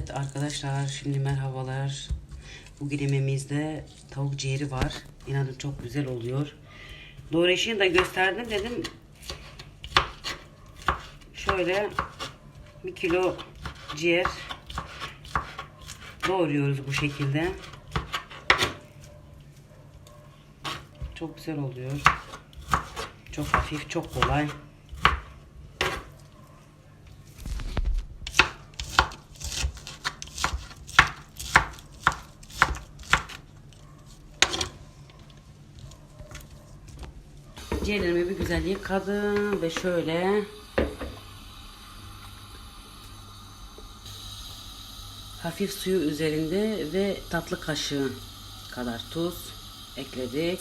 Evet arkadaşlar şimdi merhabalar. Bugün yemeğimizde tavuk ciğeri var. İnanın çok güzel oluyor. Doğru işini de gösterdim dedim. Şöyle bir kilo ciğer doğruyoruz bu şekilde. Çok güzel oluyor. Çok hafif, çok kolay. Ciğerlerimi bir güzel yıkadım ve şöyle hafif suyu üzerinde ve tatlı kaşığı kadar tuz ekledik.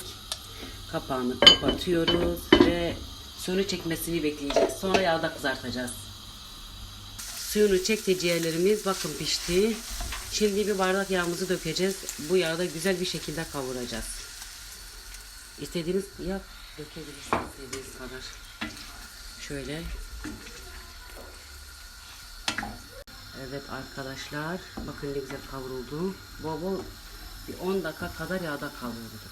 Kapağını kapatıyoruz ve suyunu çekmesini bekleyeceğiz. Sonra yağda kızartacağız. Suyunu çekti ciğerlerimiz. Bakın pişti. Şimdi bir bardak yağımızı dökeceğiz. Bu yağda güzel bir şekilde kavuracağız. İstediğiniz yağ dökebilirsiniz istediğiniz kadar. Şöyle. Evet arkadaşlar. Bakın ne güzel kavruldu. Bol bol bir 10 dakika kadar yağda kavurduk.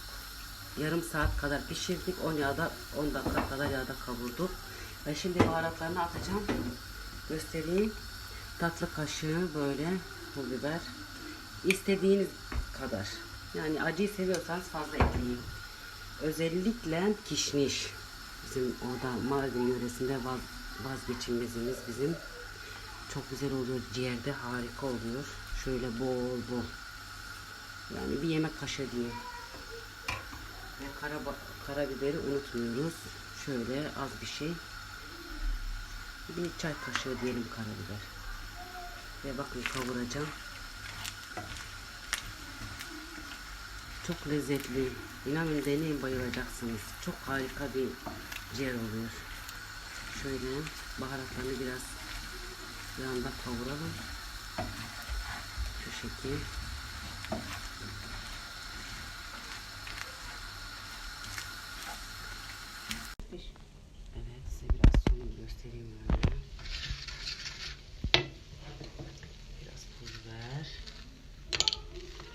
Yarım saat kadar pişirdik. 10 yağda 10 dakika kadar yağda kavurduk. Ve şimdi baharatlarını atacağım. Göstereyim. Tatlı kaşığı böyle pul biber. İstediğiniz kadar. Yani acıyı seviyorsanız fazla ekleyin. Özellikle kişniş. Bizim orada Mardin yöresinde vaz, vazgeçilmezimiz bizim. Çok güzel oluyor. Ciğerde harika oluyor. Şöyle bol bol. Yani bir yemek kaşığı diye. Ve kara, karabiberi unutmuyoruz. Şöyle az bir şey. Bir çay kaşığı diyelim karabiber. Ve bakın kavuracağım. Çok lezzetli. İnanın deneyin bayılacaksınız. Çok harika bir ciğer oluyor. Şöyle baharatlarını biraz yağında kavuralım. Şu şekil. Evet size biraz sonunu göstereyim böyle. Biraz pul biber.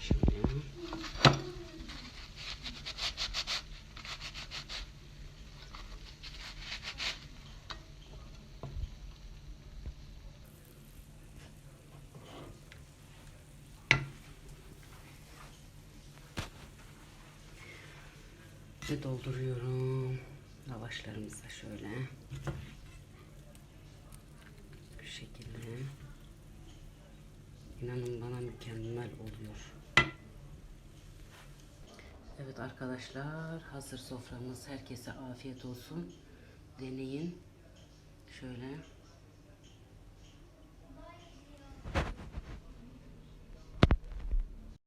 Şöyle. Ve dolduruyorum. Lavaşlarımıza şöyle. Bu şekilde. İnanın bana mükemmel oluyor. Evet arkadaşlar hazır soframız. Herkese afiyet olsun. Deneyin. Şöyle.